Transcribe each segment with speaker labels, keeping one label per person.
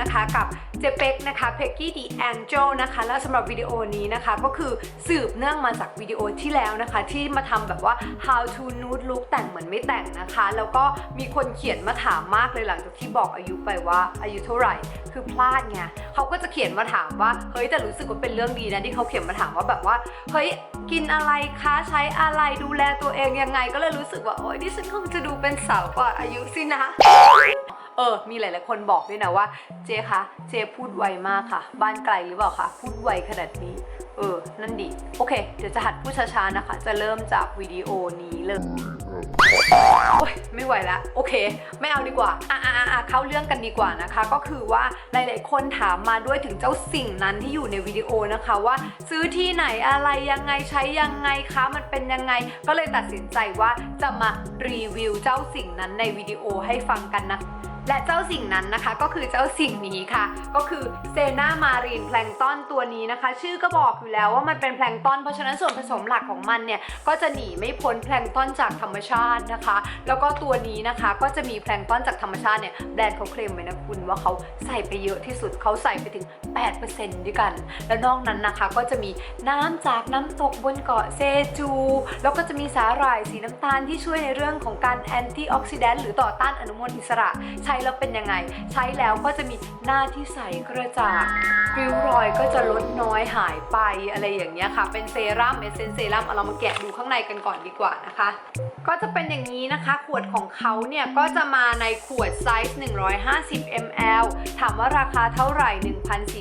Speaker 1: นะคะกับเจเป็กนะคะเพกกี้ดีแองเจลนะคะแล้วสำหรับวิดีโอนี้นะคะก็คือสืบเนื่องมาจากวิดีโอที่แล้วนะคะ ที่มาทำแบบว่า how to nude look แต่งเหมือนไม่แต่งนะคะ แล้วก็มีคนเขียนมาถามมากเลยหลังจากที่บอกอายุไปว่าอายุเท่าไหร่คือพลาดไงเขาก็จะเขียนมาถามว่าเฮ้ยแต่รู้สึกว่าเป็นเรื่องดีนะที่เขาเขียนมาถามว่าแบบว่าเฮ้ยกินอะไรคะใช้อะไรดูแลตัวเองยังไง ก็เลยรู้สึกว่าโอ๊ยดิฉันคงจะดูเป็นสาวกว่าอายุสินะ เออ มีหลายๆคนบอกด้วยนะว่า เจคะเจพูดไวมากค่ะ บ้านไกลหรือเปล่าคะพูดไวขนาดนี้ เออ นั่นดี โอเค เดี๋ยวจะหัดพูดช้าๆนะคะ จะเริ่มจากวิดีโอนี้เลยโอ๊ยไม่ไหวและโอเค ไม่เอาดีกว่าอะอะอะอะเข้าเรื่องกันดีกว่านะคะ ก็คือว่าหลายๆคนถามมาด้วยถึงเจ้าสิ่งนั้นที่อยู่ในวิดีโอนะคะว่า ซื้อที่ไหนอะไรยังไงใช้ยังไงคะมันเป็นยังไง ก็เลยตัดสินใจว่าจะมารีวิวเจ้าสิ่งนั้นในวิดีโอให้ฟังกันนะ และเจ้าสิ่งนั้นนะคะก็คือเจ้าสิ่งนี้ค่ะ ก็คือเซนามารีนแพลงก์ตอนตัวนี้นะคะ ชื่อก็บอกอยู่แล้วว่ามันเป็นแพลงก์ตอนเพราะฉะนั้นส่วนผสมหลักของมันเนี่ยก็จะหนีไม่พ้นแพลงก์ตอนจากธรรมชาตินะคะ แล้วก็ตัวนี้นะคะก็จะมีแพลงก์ตอนจากธรรมชาติเนี่ยแบรนด์เขาเคลมไว้นะคุณว่าเขาใส่ไปเยอะที่สุดเขาใส่ไปถึง 8%ด้วยกัน แล้วนอกนั้นนะคะก็จะมีน้ำจากน้ำตกบนเกาะเซจู แล้วก็จะมีสาหร่ายสีน้ำตาลที่ช่วยในเรื่องของการแอนตี้ออกซิแดนต์หรือต่อต้านอนุมูลอิสระใช้แล้วเป็นยังไง ใช้แล้วก็จะมีหน้าที่ใสกระจ่างริ้วรอยก็จะลดน้อยหายไปอะไรอย่างเงี้ยค่ะ เป็นเซรั่มเอเซนเซรั่มเอาเรามาแกะดูข้างในกันก่อนดีกว่านะคะ ก็จะเป็นอย่างนี้นะคะ ขวดของเขาเนี่ย ก็จะมาในขวดไซส์ 150 ml ถามว่าราคาเท่าไหร่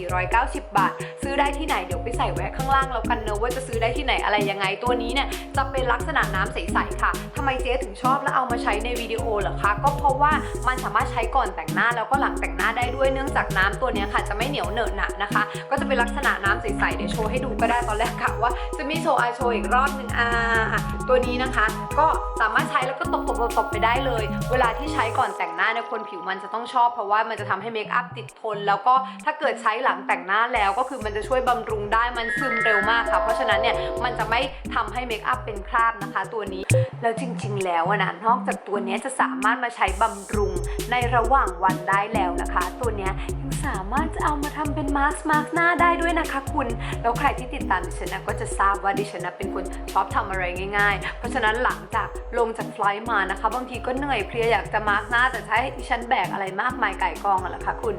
Speaker 1: 1,490 บาท ซื้อได้ที่ไหน เดี๋ยวไปใส่แวะข้างล่างแล้วกันเนอะว่าจะซื้อได้ที่ไหนอะไรยังไงตัวนี้เนี่ยจะเป็นลักษณะน้ำใสๆค่ะทำไมเจ๊ถึงชอบและเอามาใช้ในวิดีโอเหรอคะ ก็เพราะว่ามันสามารถใช้ก่อนแต่งหน้าแล้วก็หลังแต่งหน้าได้ด้วยเนื่องจากน้ำตัวนี้ค่ะจะไม่เหนียวเหนอะหนะนะคะ ก็จะเป็นลักษณะน้ำใสๆเดี๋ยวโชว์ให้ดูก็ได้ตอนแรกค่ะว่าจะมีโชว์อาโชว์อีกรอบหนึ่งอ่าอะตัวนี้นะคะ ก็สามารถใช้แล้วก็ตบตบตบๆไปได้เลย เวลาที่ใช้ก่อนแต่งหน้าเนี่ยคนผิวมันจะต้องชอบ เพราะว่ามันจะทำให้เมคอัพติดทน แล้วก็ถ้าเกิดใช้หลังแต่งหน้าแล้วก็คือมันจะช่วยบำรุงได้มันซึมเร็วมากค่ะ เพราะฉะนั้นเนี่ยมันจะไม่ทำให้เมคอัพเป็นคราบนะคะ ตัวนี้แล้วจริง ๆ แล้วอะนะนอกจากตัวนี้จะสามารถมาใช้บำรุงในระหว่างวันได้แล้วนะคะ ตัวเนี้ยยังสามารถจะเอามาทำเป็นมาสก์มาสก์หน้าได้ด้วยนะคะคุณ แล้วใครที่ติดตามดิฉันนะก็จะทราบว่าดิฉันนะเป็นคนชอบทำอะไรง่ายๆ เพราะฉะนั้นหลังจากลงจากไฟล์มานะคะ บางทีก็เหนื่อยเพลียอยากจะมาสก์หน้า แต่ใช้ดิฉันแบกอะไรมากมายไก่กองอะล่ะค่ะคุณ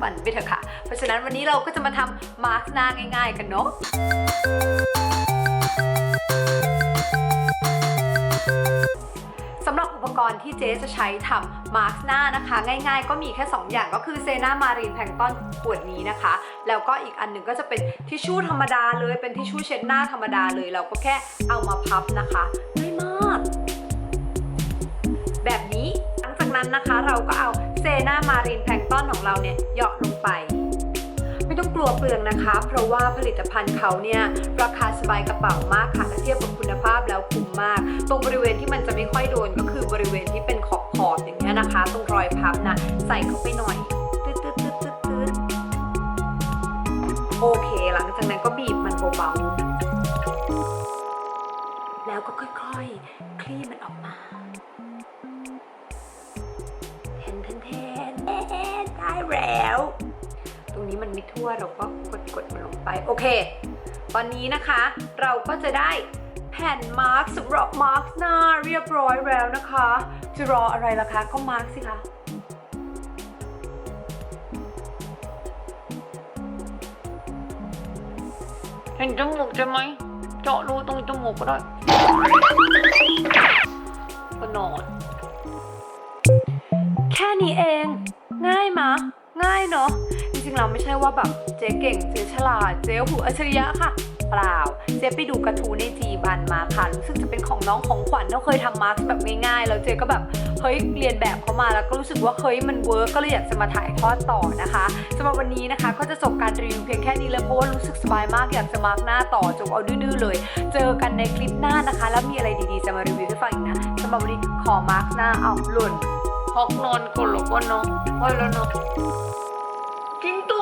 Speaker 1: ฝันไปเถอะค่ะ เพราะฉะนั้นวันนี้เราก็จะมาทำมาสก์หน้าง่าย ๆ กันเนาะ กรณ์ที่เจ๊จะใช้ทำมาร์กหน้านะคะ ง่ายๆ ก็มีแค่ 2 อย่างก็คือเซนามารีนแพลงก์ตอนขวดนี้นะคะ แล้วก็อีกอันหนึ่งก็จะเป็นทิชชู่ธรรมดาเลยเป็นทิชชู่เช็ดหน้าธรรมดาเลย เราก็แค่เอามาพับนะคะง่ายมาก แบบนี้หลังจากนั้นนะคะเราก็เอาเซนามารีนแพลงก์ตอนของเราเนี่ยเหยาะลงไป ลัวเปลืองนะคะ เพราะว่าผลิตภัณฑ์เขาเนี่ยราคาสบายกระเป๋ามากค่ะถ้าเทียบกับคุณภาพแล้วคุ้มมาก ตรงบริเวณที่มันจะไม่ค่อยโดนก็คือบริเวณที่เป็นขอบขอบอย่างเงี้ยนะคะ ตรงรอยพับนะใส่เข้าไปหน่อยตืดตืดตืดตืดตืดโอเคหลังจากนั้นก็บีบมันเบาๆแล้วก็ค่อยๆ คลี่มันออกมาแทนแทนแทนแทนได้แล้ว นี้มันไม่ทั่วเราก็กดกดมันลงไป โอเค ตอนนี้นะคะเราก็จะได้แผ่นมาร์กสำหรับมาร์กหน้าเรียบร้อยแล้วนะคะ จะรออะไรล่ะคะ ก็มาร์กสิคะ
Speaker 2: เห็นจมูกใช่ไหม เจาะรูตรงจมูกก็ได้
Speaker 1: ก็นอน แค่นี้เอง ง่ายมะ ง่ายเนาะจ ริงๆเราไม่ใช่ว่าแบบเจ๊เก่งเจ๊ฉลาดเจ๊หูอัจฉริยะค่ะ เปล่า เจ๊ไปดูกระทู้ในจีบันมาค่ะ รู้สึกจะเป็นของน้องของขวัญเขาเคยทำมาร์กแบบง่ายๆ แล้วเจ๊ก็แบบเฮ้ยเรียนแบบเขามาแล้วก็รู้สึกว่าเฮ้ยมันเวิร์กก็เลยอยากจะมาถ่ายทอดต่อนะคะสำหรับวันนี้นะคะ ก็จะจบการรีวิวเพียงแค่นี้เลยเพราะว่ารู้สึกสบายมากอยากจะมาร์กหน้าต่อจบเอาดื้อๆเลย เจอกันในคลิปหน้านะคะ แล้วมีอะไรดีๆจะมารีวิวให้ฟังอีกนะสำหรับวันนี้ขอมาร์กหน้าเอาหล่น
Speaker 2: ฮอกนอนก่อนหรอกว่าเนาะ
Speaker 1: โอ้ยแล้วเนาะ
Speaker 2: কিন্তু